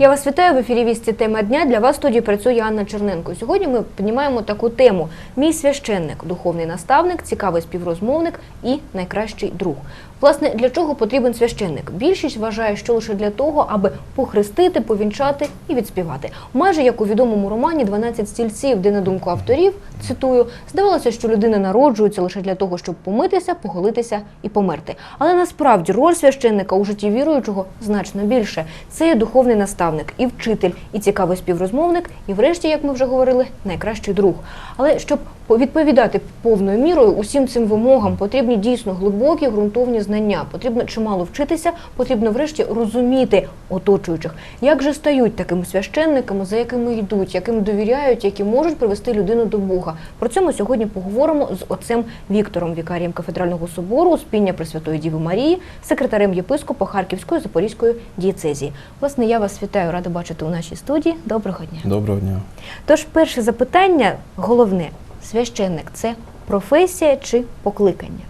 Я вас вітаю в ефірі «Вісті. Тема дня. Для вас в студії працює Анна Черненко. Сьогодні ми піднімаємо таку тему: мій священник, духовний наставник, цікавий співрозмовник і найкращий друг. Власне, для чого потрібен священник? Більшість вважає, що лише для того, аби похрестити, повінчати і відспівати. Майже як у відомому романі «12 стільців, де на думку авторів, цитую, здавалося, що людина народжується лише для того, щоб помитися, поголитися і померти. Але насправді роль священника у житті віруючого значно більше. Це є духовний наставник, і вчитель, і цікавий співрозмовник, і, врешті, як ми вже говорили, найкращий друг. Але щоб відповідати повною мірою усім цим вимогам, потрібні дійсно глибокі ґрунтовні знання. Потрібно чимало вчитися, потрібно врешті розуміти оточуючих, як же стають такими священниками, за якими йдуть, яким довіряють, які можуть привести людину до Бога. Про це ми сьогодні поговоримо з отцем Віктором, вікарієм кафедрального собору Успіння Пресвятої Діви Марії, секретарем єпископа Харківської Запорізької дієцезії. Власне, я вас вітаю, рада бачити у нашій студії. Доброго дня. Доброго дня. Тож, перше запитання, головне, священник це професія чи покликання?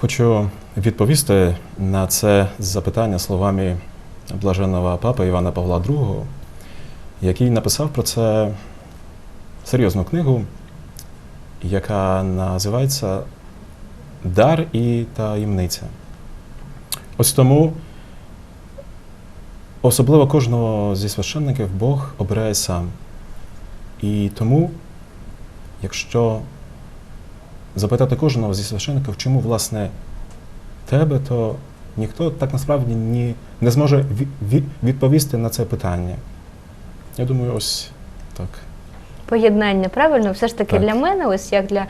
Хочу відповісти на це запитання словами блаженного папа Івана Павла II, який написав про це серйозну книгу, яка називається Дар і таємниця. Ось тому особливо кожного зі священників Бог обирає сам. І тому, якщо запитати кожного зі священників, чому власне тебе, то ніхто так насправді ні, не зможе ві- ві- відповісти на це питання. Я думаю, ось так. Поєднання, правильно? Все ж таки Так. для мене, ось як для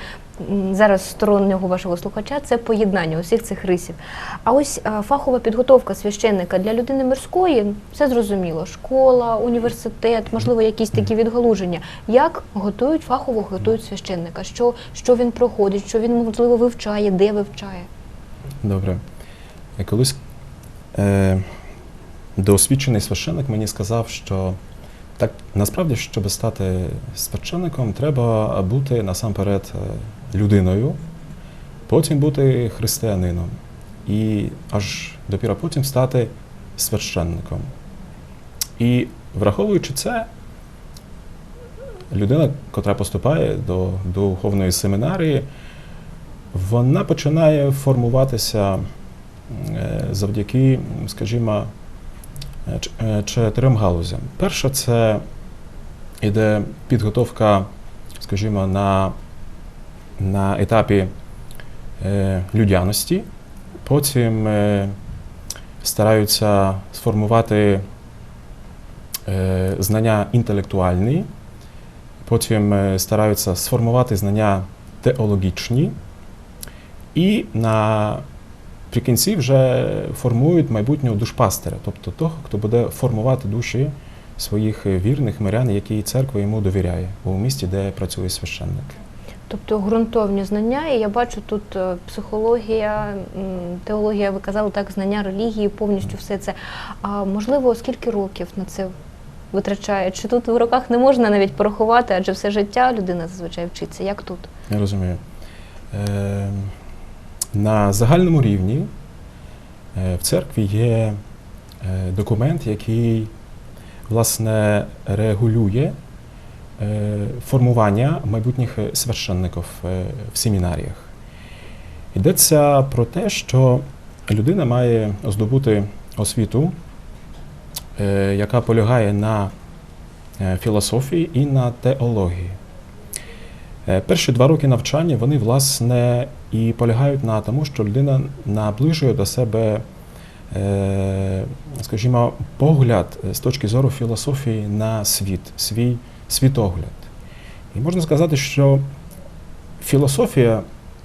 зараз стороннього вашого слухача, це поєднання усіх цих рисів. А ось фахова підготовка священника для людини мирської, все зрозуміло. Школа, університет, можливо, якісь такі відгалуження. Як готують фахово готують священника? Що, що він проходить, що він можливо вивчає, де вивчає? Добре. Колись е, досвідчений священник мені сказав, що так насправді, щоб стати священником, треба бути насамперед е, людиною, потім бути християнином і аж допіра потім стати священником. І враховуючи це, людина, котра поступає до духовної семінарії, вона починає формуватися е, завдяки, скажімо, е, ч- е, чотирьом галузям. Перша це іде підготовка, скажімо, на, на етапі е, людяності, потім стараються сформувати знання інтелектуальні, потім стараються сформувати знання теологічні. І наприкінці вже формують майбутнього душпастера, тобто того, хто буде формувати душі своїх вірних мирян, які церква йому довіряє у місті, де працює священник. Тобто ґрунтовні знання, і я бачу тут е, психологія, теологія, ви казали так, знання релігії, повністю все це. А можливо, скільки років на це витрачає? Чи тут в роках не можна навіть порахувати, адже все життя людина зазвичай вчиться. Як тут? Я розумію. Е, на загальному рівні е, в церкві є е, документ, який власне регулює е, формування майбутніх священників в семінаріях. Йдеться про те, що людина має здобути освіту, яка полягає на філософії і на теології. Е, Перші два роки навчання вони власне і полягають на тому, що людина наближує до себе, е, скажімо, погляд з точки зору філософії на світ, свій світогляд. І можна сказати, що філософія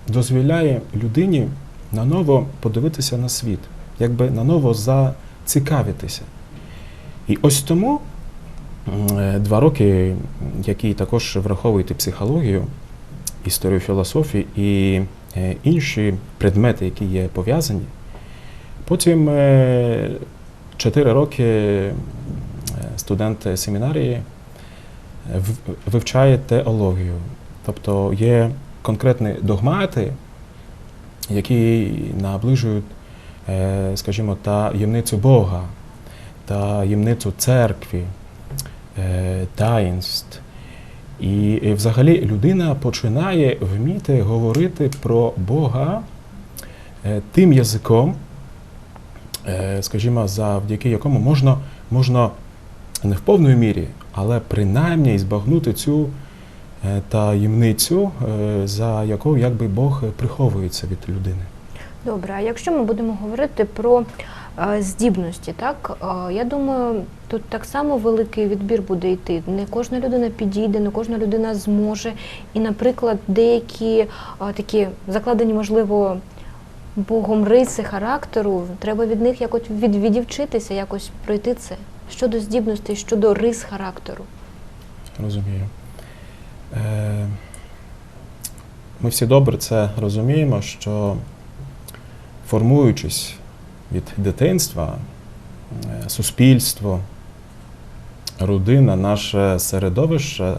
дозволяє людині наново подивитися на світ, якби наново зацікавитися. І ось тому е, два роки, які також враховують психологію, історію філософії і е, інші предмети, які є пов'язані. Потім е, чотири роки е, студент семінарії е, вивчає теологію. Тобто є конкретні догмати, які наближують, е, скажімо, таємницю Бога. таємницю церкви, е, таїнств. І, взагалі людина починає вміти говорити про Бога е, тим язиком, е, скажімо, завдяки якому можна, можна не в повній мірі, але принаймні збагнути цю е, таємницю, е, за якою якби Бог приховується від людини. Добре, а якщо ми будемо говорити про е, здібності, так е, я думаю, тут так само великий відбір буде йти. Не кожна людина підійде, не кожна людина зможе. І, наприклад, деякі е, такі закладені, можливо, Богом риси характеру, треба від них якось від, відівчитися, якось пройти це щодо здібностей, щодо рис характеру. Розумію. Е, Ми всі добре це розуміємо, що формуючись від дитинства, е, суспільство, родина, наше середовище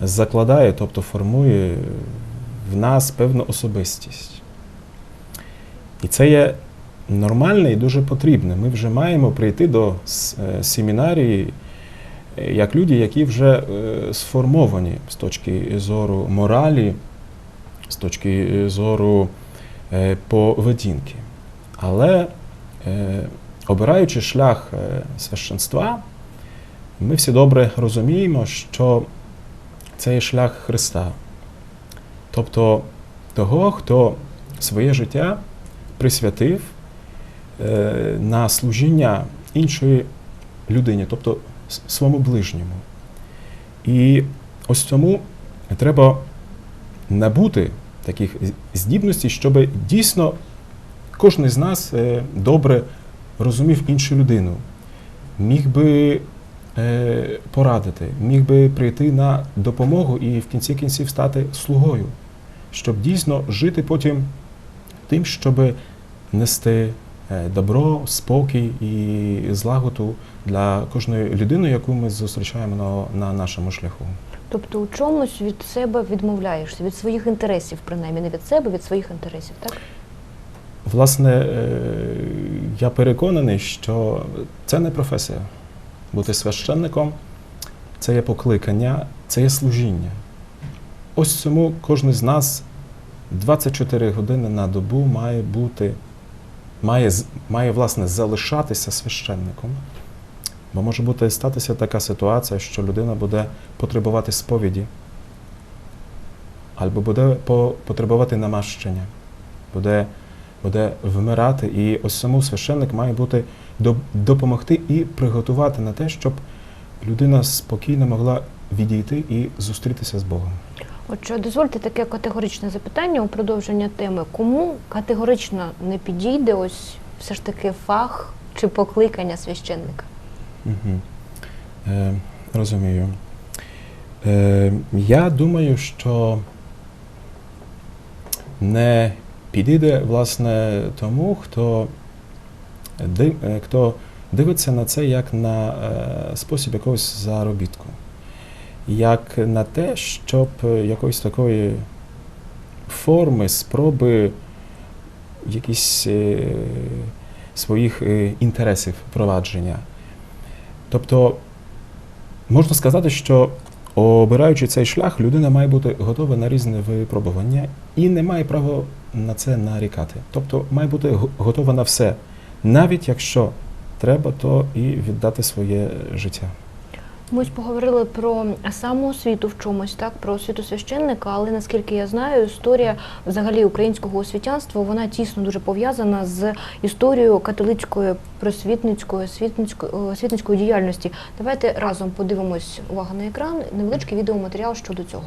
закладає, тобто формує в нас певну особистість. І це є нормальне і дуже потрібне. Ми вже маємо прийти до е, семінарії е, як люди, які вже сформовані з точки зору моралі, з точки зору поведінки. Але е, обираючи шлях е, священства, ми всі добре розуміємо, що це є шлях Христа. Тобто того, хто своє життя присвятив е, на служіння іншої людині, тобто своєму ближньому. І ось тому треба набути таких здібностей, щоб дійсно кожен з нас е, добре розумів іншу людину, міг би е, порадити, міг би прийти на допомогу і в кінці кінців стати слугою, щоб дійсно жити потім тим, щоб нести е, добро, спокій і злагоду для кожної людини, яку ми зустрічаємо на, на нашому шляху. Тобто у чомусь від себе відмовляєшся, від своїх інтересів, принаймні не від себе, від своїх інтересів, так? Власне, е, я переконаний, що це не професія. Бути священником це є покликання, це є служіння. Ось цьому кожен з нас 24 години на добу має бути, має, має власне залишатися священником. Бо може бути статися така ситуація, що людина буде потребувати сповіді, або буде потребувати намащення, буде буде вмирати. І ось саму священник має бути допомогти і приготувати на те, щоб людина спокійно могла відійти і зустрітися з Богом. Отже, дозвольте таке категоричне запитання у продовження теми. Кому категорично не підійде ось все ж таки фах чи покликання священника? Угу. Е, розумію. Е, я думаю, що не підійде власне тому, хто, е, хто дивиться на це як на е, спосіб якогось заробітку, як на те, щоб якоїсь такої форми, спроби якісь е, своїх інтересів впровадження. Тобто можна сказати, що обираючи цей шлях, людина має бути готова на різне випробування і не має права на це нарікати. Тобто має бути готова на все, навіть якщо треба, то і віддати своє життя. Ми ось поговорили про самоосвіту в чомусь, так про освіту священника, але наскільки я знаю, історія взагалі українського освітянства вона тісно дуже пов'язана з історією католицької просвітницької освітницької, освітницької діяльності. Давайте разом подивимось увага на екран, невеличкий відеоматеріал щодо цього.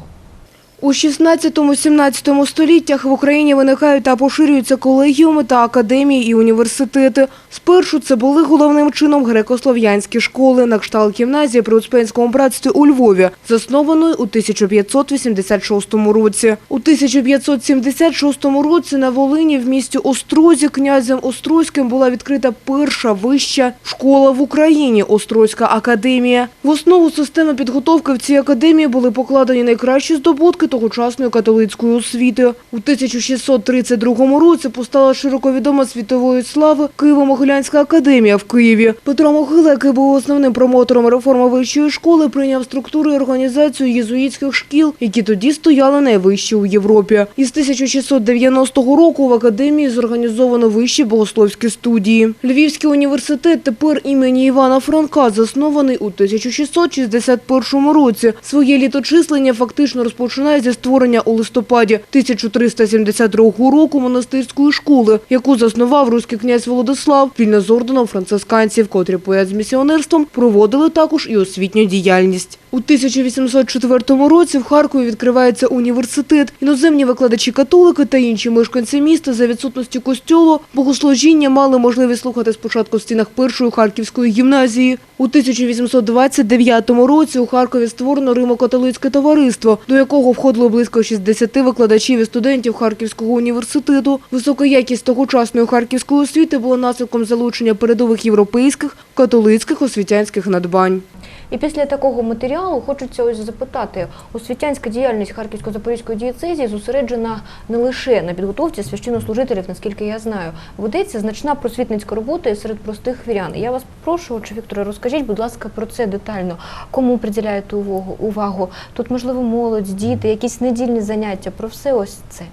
У 16-17 століттях в Україні виникають та поширюються колегіуми та академії і університети. Спершу це були головним чином греко-слов'янські школи на кшталт гімназії при Успенському братстві у Львові, заснованої у 1586 році. У 1576 році на Волині в місті Острозі князем Острозьким була відкрита перша вища школа в Україні – Острозька академія. В основу системи підготовки в цій академії були покладені найкращі здобутки тогочасної католицької освіти. У 1632 році постала широко відома світової слави Києво-Могилянська Києво-Могилянська академія в Києві. Петро Могила, який був основним промотором реформи вищої школи, прийняв структуру і організацію єзуїтських шкіл, які тоді стояли найвищі у Європі. Із 1690 року в академії зорганізовано вищі богословські студії. Львівський університет тепер імені Івана Франка заснований у 1661 році. Своє літочислення фактично розпочинає зі створення у листопаді 1372 року монастирської школи, яку заснував руський князь Володислав спільно з орденом францисканців, котрі поряд з місіонерством проводили також і освітню діяльність. У 1804 році в Харкові відкривається університет. Іноземні викладачі католики та інші мешканці міста за відсутності костюлу богослужіння мали можливість слухати спочатку в стінах першої харківської гімназії. У 1829 році у Харкові створено Римо-католицьке товариство, до якого входило близько 60 викладачів і студентів Харківського університету. Висока якість тогочасної харківської освіти була наслідком залучення передових європейських католицьких освітянських надбань. І після такого матеріалу хочеться ось запитати, освітянська діяльність Харківсько-Запорізької дієцезії зосереджена не лише на підготовці священнослужителів, наскільки я знаю. Ведеться значна просвітницька робота і серед простих вірян. Я вас прошу, отче Вікторе, розкажіть, будь ласка, про це детально. Кому приділяєте увагу? увагу? Тут, можливо, молодь, діти, якісь недільні заняття, про все ось це.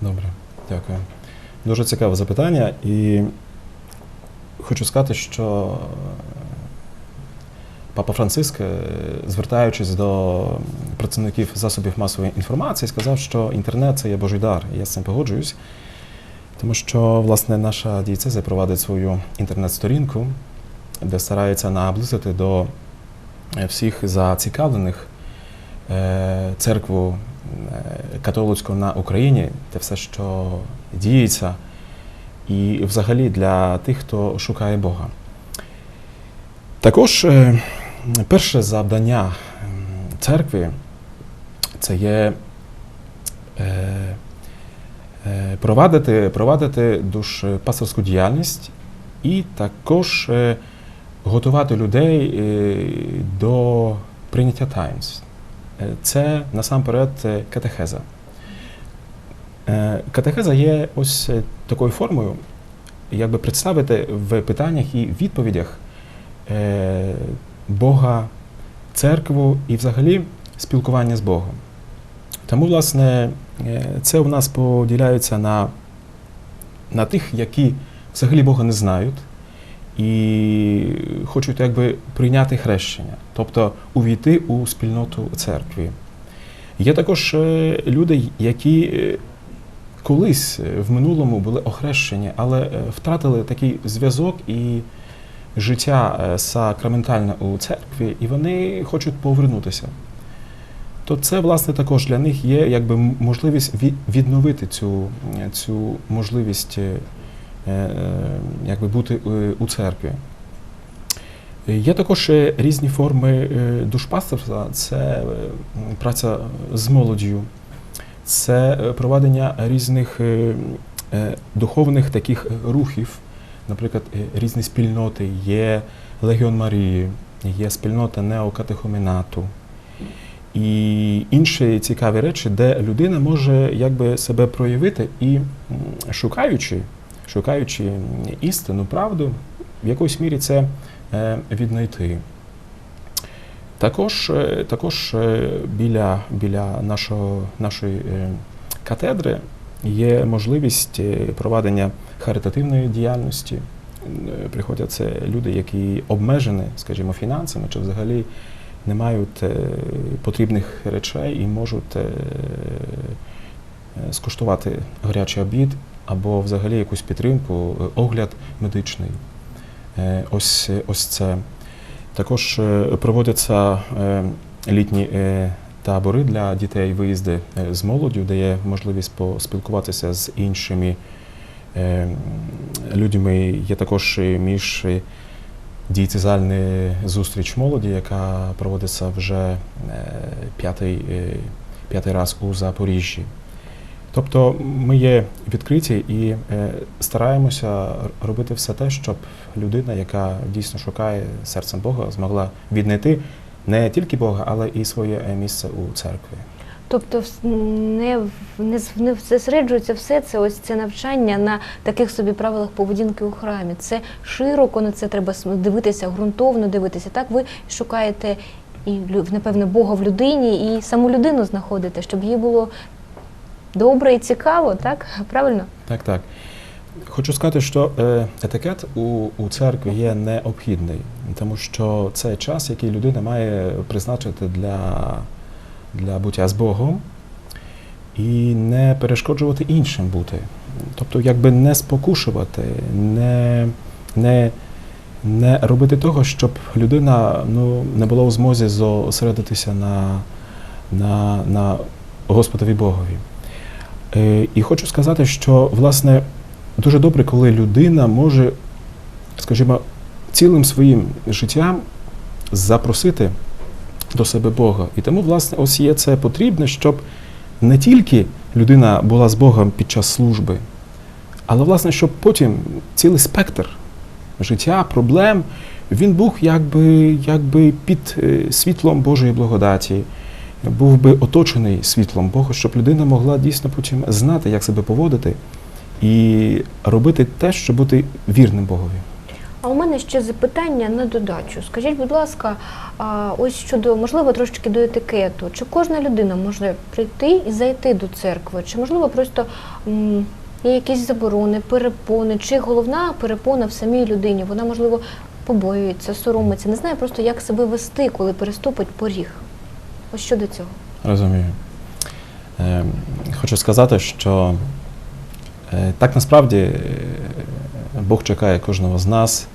Добре, дякую. Дуже цікаве запитання, і хочу сказати, що Папа Франциск, е, звертаючись до працівників засобів масової інформації, сказав, що інтернет це є Божий дар. І я з цим погоджуюсь, тому що власне наша дієцезія провадить свою інтернет-сторінку, де старається наблизити до е, всіх зацікавлених е, церкву католицьку на Україні, те все, що діється, і взагалі для тих, хто шукає Бога. Також перше завдання церкви це є е, е, провадити, провадити душпасторську діяльність і також е, готувати людей е, до прийняття таїнств. Е, Це насамперед е, катехеза. Е, Катехеза є ось е, такою формою, якби представити в питаннях і відповідях е, Бога, церкву і взагалі спілкування з Богом. Тому, власне, е, це у нас поділяється на, на тих, які взагалі Бога не знають і хочуть якби прийняти хрещення, тобто увійти у спільноту церкви. Є також е, люди, які е, колись в минулому були охрещені, але втратили такий зв'язок і життя е, сакраментальне у церкві, і вони хочуть повернутися. То це, власне, також для них є якби можливість відновити цю, е, цю можливість е, якби бути у церкві. Є також різні форми душпастерства, це праця з молоддю, це проведення різних духовних таких рухів, наприклад, е, різні спільноти, є Легіон Марії, є спільнота неокатехоменату і інші цікаві речі, де людина може якби себе проявити і шукаючи, шукаючи істину, правду, в якоїсь мірі це е, віднайти. Також, е, також біля, біля нашого, нашої катедри є можливість е, проведення харитативної діяльності. Е, Приходять це люди, які обмежені, скажімо, фінансами, чи взагалі не мають е, потрібних речей і можуть скуштувати гарячий обід або взагалі якусь підтримку, огляд медичний. Ось, ось це. Також проводяться літні табори для дітей, виїзди е, з молоддю, де є можливість поспілкуватися з іншими е, людьми. Є також між е, зустріч молоді, яка проводиться вже е, п'ятий, п'ятий раз у Запоріжжі. Тобто ми є відкриті і стараємося робити все те, щоб людина, яка дійсно шукає серцем Бога, змогла віднайти не тільки Бога, але і своє е, місце у церкві. Тобто не, не, не зосереджується все це ось це навчання на таких собі правилах поведінки у храмі. Це широко на це треба дивитися, ґрунтовно дивитися. Так ви шукаєте і напевне Бога в людині, і саму людину знаходите, щоб їй було добре і цікаво, так? Правильно? Так, так. Хочу сказати, що е, етикет у, у церкві є необхідний, тому що це час, який людина має призначити для, для буття з Богом і не перешкоджувати іншим бути. Тобто, якби не спокушувати, не, не, не робити того, щоб людина ну, не була у змозі зосередитися на, на, на Господові Богові. Е, І хочу сказати, що власне дуже добре, коли людина може, скажімо, цілим своїм життям запросити до себе Бога. І тому, власне, ось є це потрібне, щоб не тільки людина була з Богом під час служби, але власне, щоб потім цілий спектр життя, проблем, він був якби, якби під е, світлом Божої благодаті був би оточений світлом Бога, щоб людина могла дійсно потім знати, як себе поводити і робити те, щоб бути вірним Богові. А у мене ще запитання на додачу. Скажіть, будь ласка, ось щодо можливо трошки до етикету. Чи кожна людина може прийти і зайти до церкви? Чи можливо просто є якісь заборони, перепони? Чи головна перепона в самій людині? Вона можливо побоюється, соромиться, не знає просто, як себе вести, коли переступить поріг. Ось щодо цього. Розумію. Е, хочу сказати, що так насправді е, Бог чекає кожного з нас,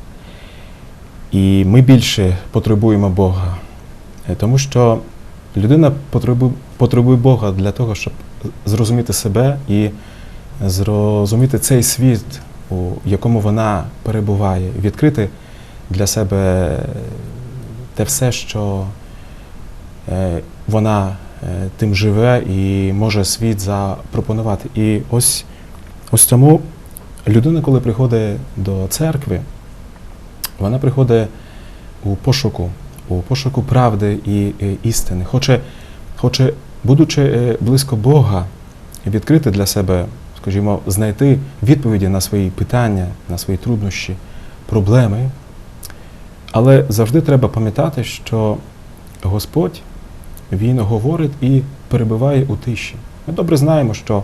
і ми більше потребуємо Бога, Е, тому що людина потребує, Бога для того, щоб зрозуміти себе і зрозуміти цей світ, у якому вона перебуває, відкрити для себе те все, що е, вона е, тим живе і може світ запропонувати. І ось, ось тому людина, коли приходить до церкви, вона приходить у пошуку, у пошуку правди і, е, істини. Хоче, хоче, будучи е, близько Бога, відкрити для себе, скажімо, знайти відповіді на свої питання, на свої труднощі, проблеми. Але завжди треба пам'ятати, що Господь Він говорить і перебуває у тиші. Ми добре знаємо, що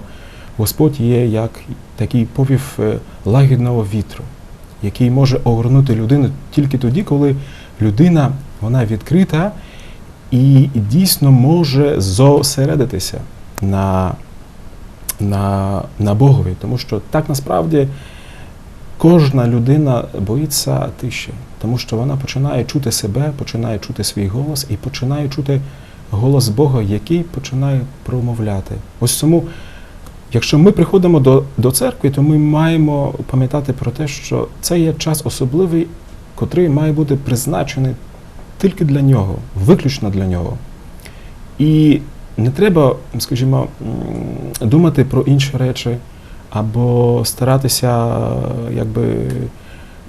Господь є як такий повів е, лагідного вітру, який може огорнути людину тільки тоді, коли людина вона відкрита і дійсно може зосередитися на, на, на Богові. Тому що так насправді кожна людина боїться тиші, тому що вона починає чути себе, починає чути свій голос і починає чути голос Бога, який починає промовляти. Ось тому, якщо ми приходимо до, до церкви, то ми маємо пам'ятати про те, що це є час особливий, котрий має бути призначений тільки для нього, виключно для нього. І не треба, скажімо, думати про інші речі або старатися якби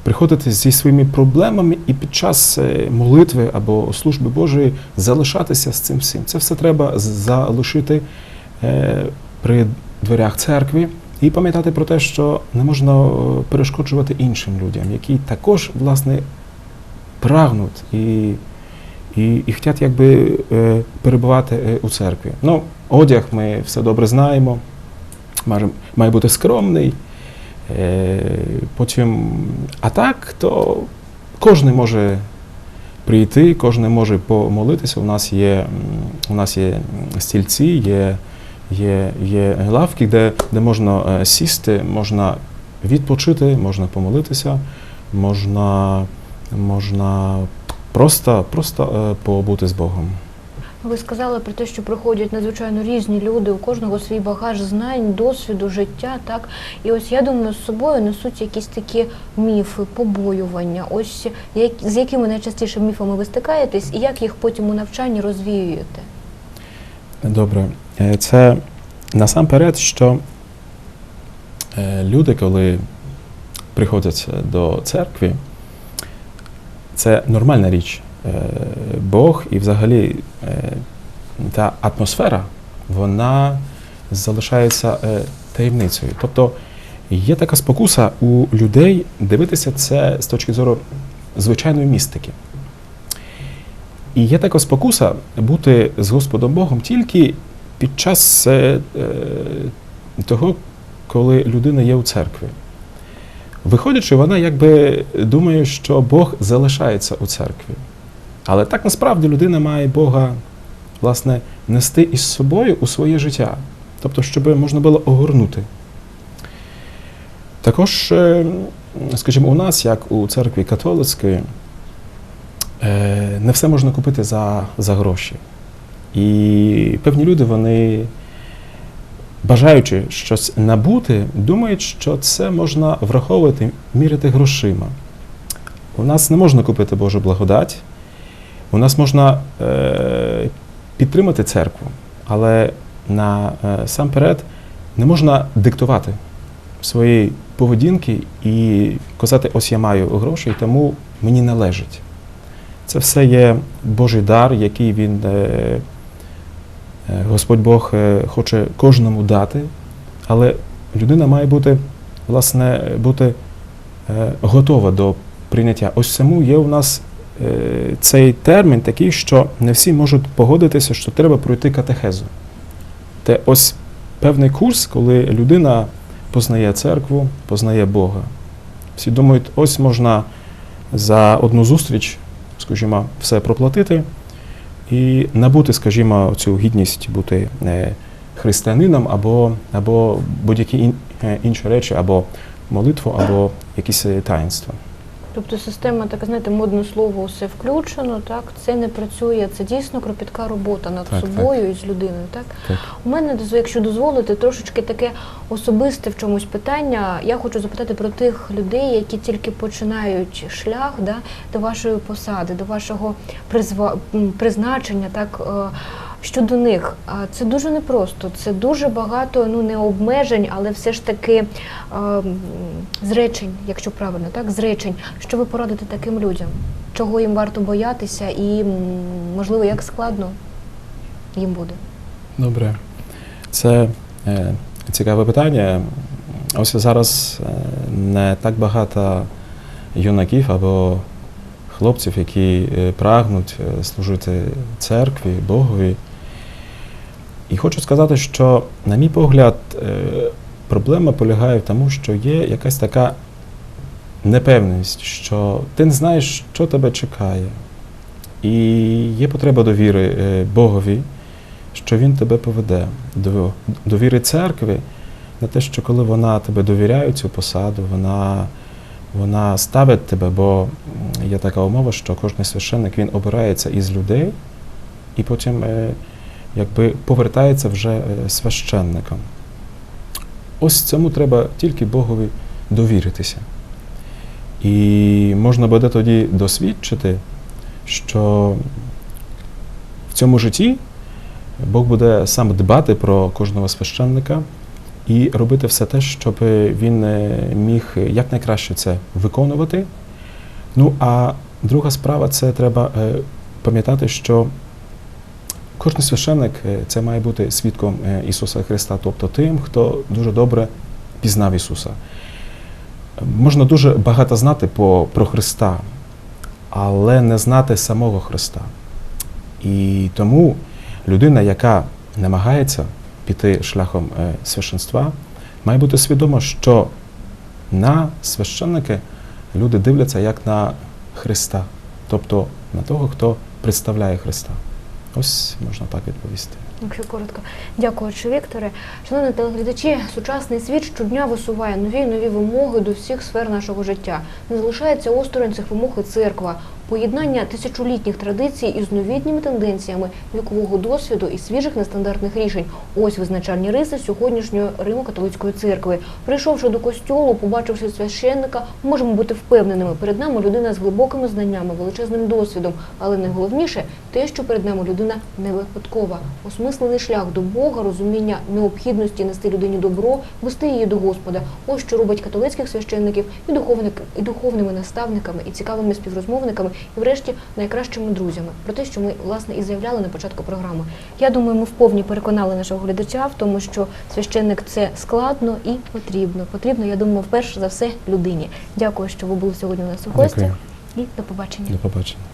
приходити зі своїми проблемами і під час е, молитви або служби Божої залишатися з цим всім. Це все треба залишити е, при дверях церкви і пам'ятати про те, що не можна е, перешкоджувати іншим людям, які також власне прагнуть і, і, і хочуть якби е, перебувати е, у церкві. Ну, одяг ми все добре знаємо, має, має бути скромний. Потім, а так, то кожен може прийти, кожен може помолитися. У нас є, у нас є стільці, є, є, є лавки, де, де можна е, сісти, можна відпочити, можна помолитися, можна, можна просто, просто е, побути з Богом. Ви сказали про те, що приходять надзвичайно різні люди, у кожного свій багаж знань, досвіду, життя. Так і ось я думаю, з собою несуть якісь такі міфи, побоювання. Ось як з якими найчастіше міфами ви стикаєтесь, і як їх потім у навчанні розвіюєте? Добре. Е, Це насамперед, що е, люди, коли приходять до церкви, це нормальна річ. Е, Бог і взагалі та атмосфера, вона залишається таємницею. Тобто є така спокуса у людей дивитися це з точки зору звичайної містики. І є така спокуса бути з Господом Богом тільки під час е, е, того, коли людина є у церкві. Виходячи, вона якби думає, що Бог залишається у церкві. Але так насправді людина має Бога власне, нести із собою у своє життя. Тобто, щоб можна було огорнути. Також, е, скажімо, у нас, як у церкві католицької, не все можна купити за, за гроші. І певні люди, вони, бажаючи щось набути, думають, що це можна враховувати, міряти грошима. У нас не можна купити Божу благодать, у нас можна е, підтримати церкву, але насамперед не можна диктувати свої поведінки і казати, ось я маю гроші, тому мені належить. Це все є Божий дар, який він, е, е, Господь Бог е, хоче кожному дати, але людина має бути, власне, бути готова до прийняття. Ось цьому є у нас цей термін такий, що не всі можуть погодитися, що треба пройти катехезу. Це ось певний курс, коли людина познає церкву, познає Бога. Всі думають, ось можна за одну зустріч, скажімо, все проплатити і набути, скажімо, цю гідність бути е, християнином або, або будь-які е, інші речі, або молитву, або якісь е, таїнства. Тобто система, так знаєте, модне слово все включено, так це не працює. Це дійсно кропітка робота над Так, собою і з людиною. Так Так. у мене, якщо дозволите, трошечки таке особисте в чомусь питання. Я хочу запитати про тих людей, які тільки починають шлях да, до вашої посади, до вашого призва... призначення, так. Щодо них, це дуже непросто. Це дуже багато ну не обмежень, але все ж таки е, зречень, якщо правильно, так зречень. Що ви порадите таким людям? Чого їм варто боятися, і можливо, як складно їм буде? Добре. Це е, цікаве питання. Ось зараз е, не так багато юнаків або хлопців, які е, прагнуть е, служити церкві, Богові. І хочу сказати, що, на мій погляд, е, проблема полягає в тому, що є якась така непевність, що ти не знаєш, що тебе чекає. І є потреба довіри е, Богові що він тебе поведе довіри церкви на те, що коли вона тебе довіряє цю посаду, вона, вона ставить тебе, бо є така умова, що кожен священник він обирається із людей і потім е, якби повертається вже е, священником. Ось цьому треба тільки Богові довіритися. І можна буде тоді досвідчити, що в цьому житті Бог буде сам дбати про кожного священника і робити все те, щоб він е, міг якнайкраще це виконувати. Ну а друга справа це треба е, пам'ятати, що кожен священник е, це має бути свідком е, Ісуса Христа, тобто тим, хто дуже добре пізнав Ісуса. Можна дуже багато знати по, про Христа, але не знати самого Христа. І тому людина, яка намагається піти шляхом е, священства, має бути свідома, що на священники люди дивляться як на Христа, тобто на того, хто представляє Христа. Ось можна так відповісти. Якщо коротко, дякуючи, Вікторе. Шановні телеглядачі, сучасний світ щодня висуває нові і нові вимоги до всіх сфер нашого життя. Не залишається осторонь цих вимог і церква. Поєднання тисячолітніх традицій із новітніми тенденціями вікового досвіду і свіжих нестандартних рішень. Ось визначальні риси сьогоднішньої Римо-католицької церкви. Прийшовши до костьолу, побачивши священника, можемо бути впевненими. Перед нами людина з глибокими знаннями, величезним досвідом. Але найголовніше те, що перед нами людина не випадкова. Осмислений шлях до Бога, розуміння необхідності нести людині добро, вести її до Господа. Ось що робить католицьких священників і духовник, і духовними наставниками, і цікавими співрозмовниками, і врешті найкращими друзями. Про те, що ми власне і заявляли на початку програми. Я думаю, ми вповні переконали нашого глядача в тому, що священник це складно і потрібно. Потрібно, я думаю, вперше за все людині. Дякую, що ви були сьогодні у нас у гостях. І до побачення. До побачення.